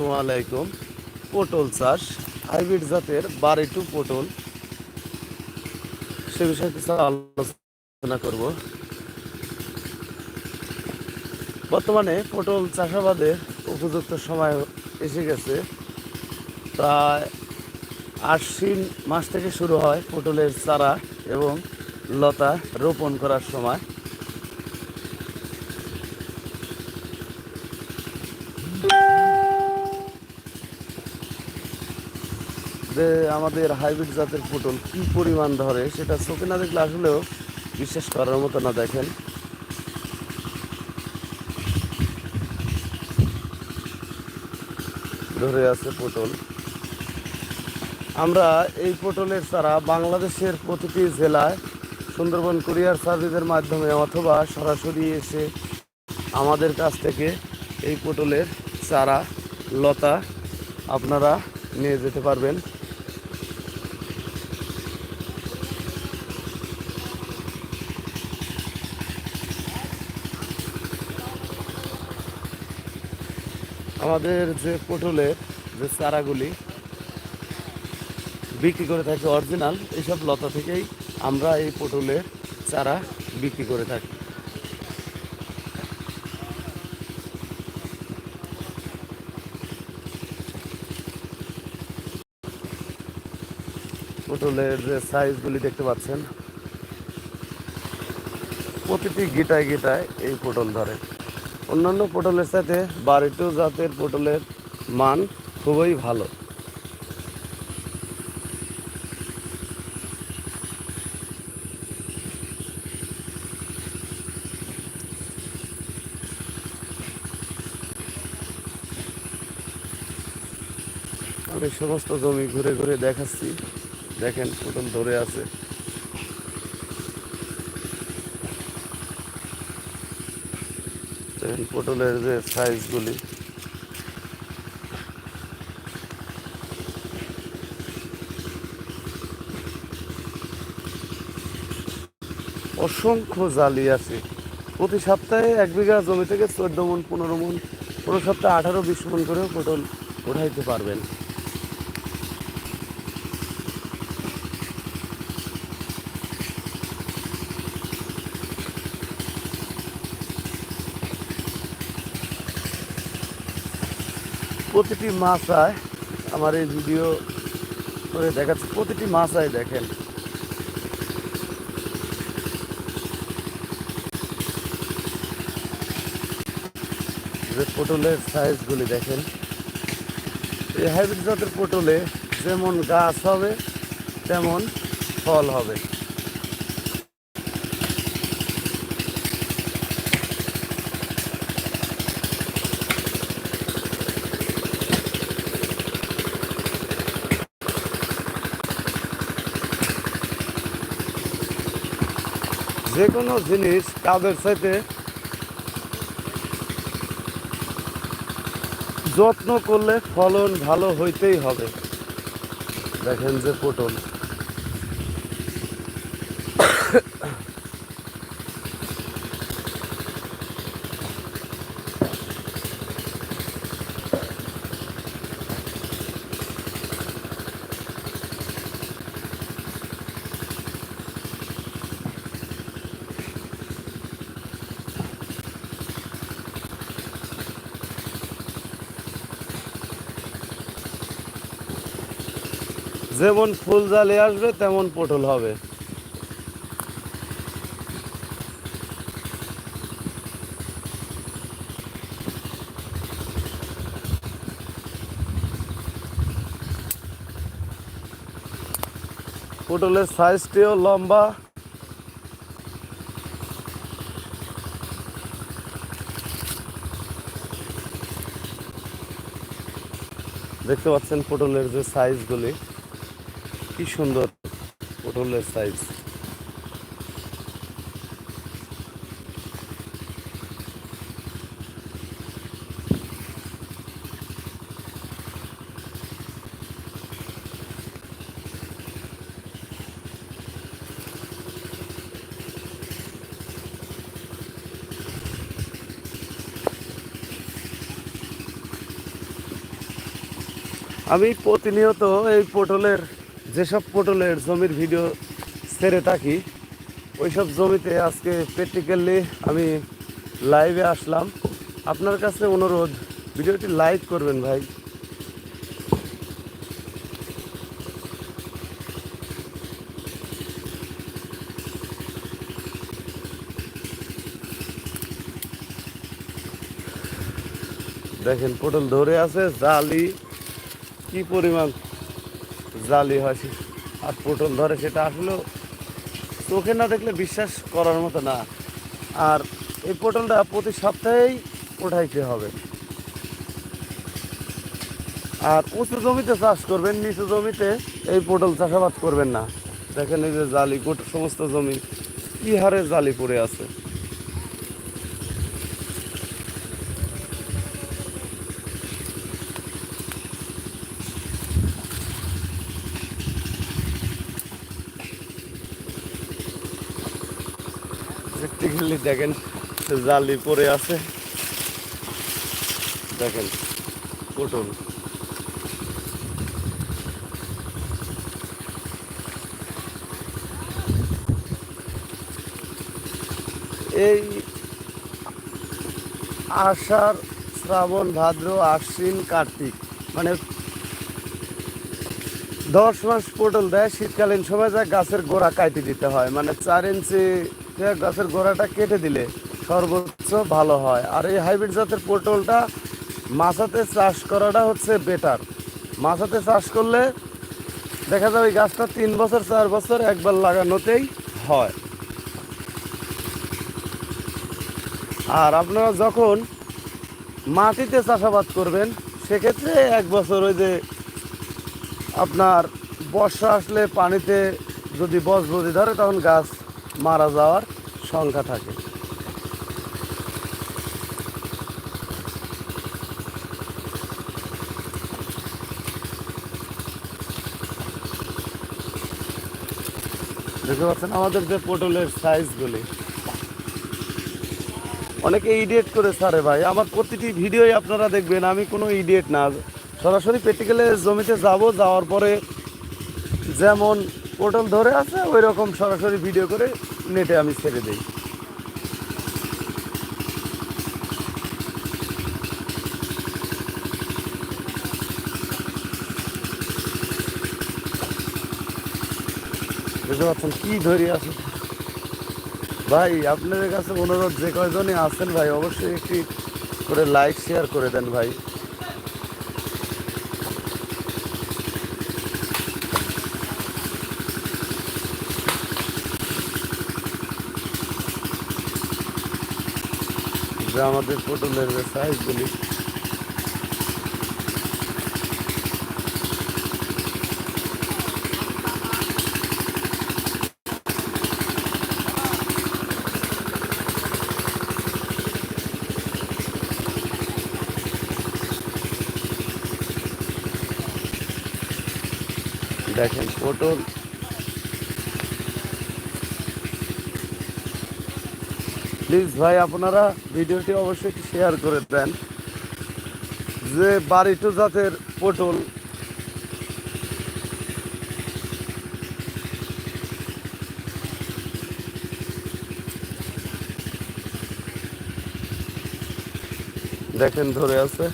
আসসালামু আলাইকুম। পটল চাষ, হাইব্রিড জাতের বারেটু পটল। সে বিষয়ে কিছু আলোচনা করব। বর্তমানে পটল চাষাবাদের উপযুক্ত সময় এসে গেছে। প্রায় আশ্বিন মাস থেকে শুরু হয় পটলের চারা এবং লতা রোপণ করার সময়। যে আমাদের হাইব্রিড জাতের পটল কি পরিমাণ ধরে সেটা চোখে না দেখলে আসলেও বিশ্বাস করার মতো না দেখেন। ধরে আছে পটল। আমরা এই পটলের চারা বাংলাদেশের প্রতিটি জেলায় সুন্দরবন কুরিয়ার সার্ভিসের মাধ্যমে অথবা সরাসরি এসে আমাদের কাছ থেকে এই পটলের চারা, লতা আপনারা নিয়ে যেতে পারবেন। আমাদের যে পটলের যে চারাগুলি বিক্রি করে থাকি অরিজিনাল এইসব লতা থেকেই আমরা এই পটলের চারা বিক্রি করে থাকি। পটলের যে সাইজগুলি দেখতে পাচ্ছেন, প্রতিটি গিটায় গিটায় এই পটল ধরে। অন্যান্য পটলের সাথে বারিটু জাতের পটলের মান খুবই ভালো। আমি সমস্ত জমি ঘুরে ঘুরে দেখাচ্ছি। দেখেন, পটল ধরে আছে। পটলের যে সাইজগুলি অসংখ্য জালি আছে। প্রতি সপ্তাহে এক বিঘা জমি থেকে চোদ্দ মন, পনেরো মন কোনো সপ্তাহে আঠারো, বিশ মন করেও পটল উঠাইতে পারবেন। প্রতিটি মাছায় আমার এই ভিডিও করে দেখাচ্ছে। প্রতিটি মাছায় দেখেন। পটলের সাইজগুলি দেখেন। এই হাইব্রিড জাতের পটলে যেমন গাছ হবে, তেমন ফল হবে। যে কোনো জিনিস তাদের সাথে যত্ন করলে ফলন ভালো হইতেই হবে। দেখেন যে পটল। যেমন ফুল জালে আসবে, তেমন পটল হবে। পটলের সাইজটিও লম্বা। দেখতে পাচ্ছেন পটলের যে সাইজগুলি। কি সুন্দর পটলের সাইজ আমি প্রতিনিয়ত এই পটলের যেসব পটলের জমির ভিডিও ছেড়ে থাকি, ওইসব জমিতে আজকে প্র্যাকটিক্যালি আমি লাইভে আসলাম। আপনার কাছে অনুরোধ, ভিডিওটি লাইক করবেন ভাই। দেখেন, পটল ধরে আছে, জালি, কি পরিমাণ? জালি হয় আর পটল ধরে, সেটা আসলে চোখে না দেখলে বিশ্বাস করার মতো না। আর এই পটলটা প্রতি সপ্তাহেই উঠাইতে হবে। আর উঁচু জমিতে চাষ করবেন, নিচু জমিতে এই পটল চাষাবাদ করবেন না। দেখেন এই যে জালি, গোটা সমস্ত জমি, কি হারে জালি পড়ে আছে। প্র্যাকটিক্যালি দেখেন, জালি পড়ে আছে। দেখেন, পটল। এই আষাঢ়, শ্রাবণ, ভাদ্র, আশ্বিন, কার্তিক মানে দশ মাস পটল দেয়। শীতকালীন সময় যা গাছের গোড়া কাটি দিতে হয় মানে চার ইঞ্চি গাছের গোড়াটা কেটে দিলে সর্বোচ্চ ভালো হয়। আর এই হাইব্রিড জাতের পটলটা মাছাতে চাষ করাটা হচ্ছে বেটার মাছাতে চাষ করলে দেখা যায় ওই গাছটা তিন বছর, চার বছর একবার লাগানোতেই হয়। আর আপনারা যখন মাটিতে চাষাবাদ করবেন, সেক্ষেত্রে এক বছর ওই যে আপনার বর্ষা আসলে পানিতে যদি বসবদি ধরে, তখন গাছ মারা যাওয়ার সংখ্যা থাকে। দেখতে পাচ্ছেন আমাদের যে পটলের সাইজগুলি অনেকে ইডিয়েট করে ছাড়ে ভাই। আমার প্রতিটি ভিডিওই আপনারা দেখবেন, আমি কোনো ইডিয়েট না। সরাসরি প্র্যাকটিক্যালে জমিতে যাব, যাওয়ার পরে যেমন পটল ধরে আছে ওই রকম সরাসরি ভিডিও করে নেটে আমি ছেড়ে দিই। বুঝতে পারছেন কি ধরে আছে? ভাই, আপনাদের কাছে অনুরোধ যে কয়জনই আছেন ভাই, অবশ্যই একটি করে লাইক শেয়ার করে দেন ভাই। যে আমাদের পটলের সাইজগুলি দেখেন পটল প্লিজ ভাই, আপনারা ভিডিওটি অবশ্যই শেয়ার করে দেন। যে বাড়িটো জাতের পটল, দেখেন ধরে আছে।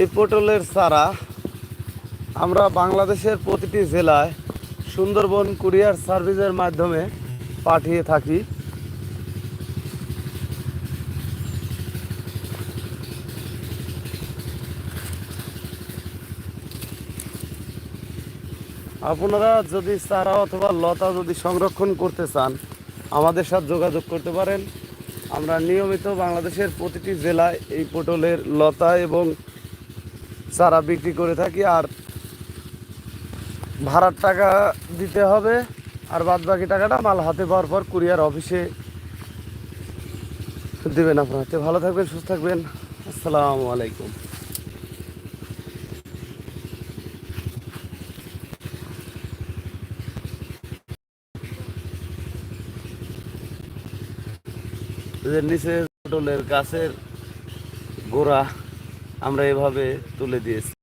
এই পটলের চারা আমরা বাংলাদেশের প্রতিটি জেলায় সুন্দরবন কুরিয়ার সার্ভিসের মাধ্যমে পাঠিয়ে থাকি। আপনারা যদি চারা অথবা লতা যদি সংরক্ষণ করতে চান, আমাদের সাথে যোগাযোগ করতে পারেন। আমরা নিয়মিত বাংলাদেশের প্রতিটি জেলায় এই পটলের লতা এবং চারা বিক্রি করে থাকি আর ভাড়ার টাকা দিতে হবে আর বাদ বাকি টাকাটা মাল হাতে পাওয়ার পর কুরিয়ার অফিসে দেবেন আপনার। ভালো থাকবেন, সুস্থ থাকবেন। আসসালামু আলাইকুম। নিচে পটলের গাছের গোড়া। আমরা এভাবে তুলে দিয়েছি।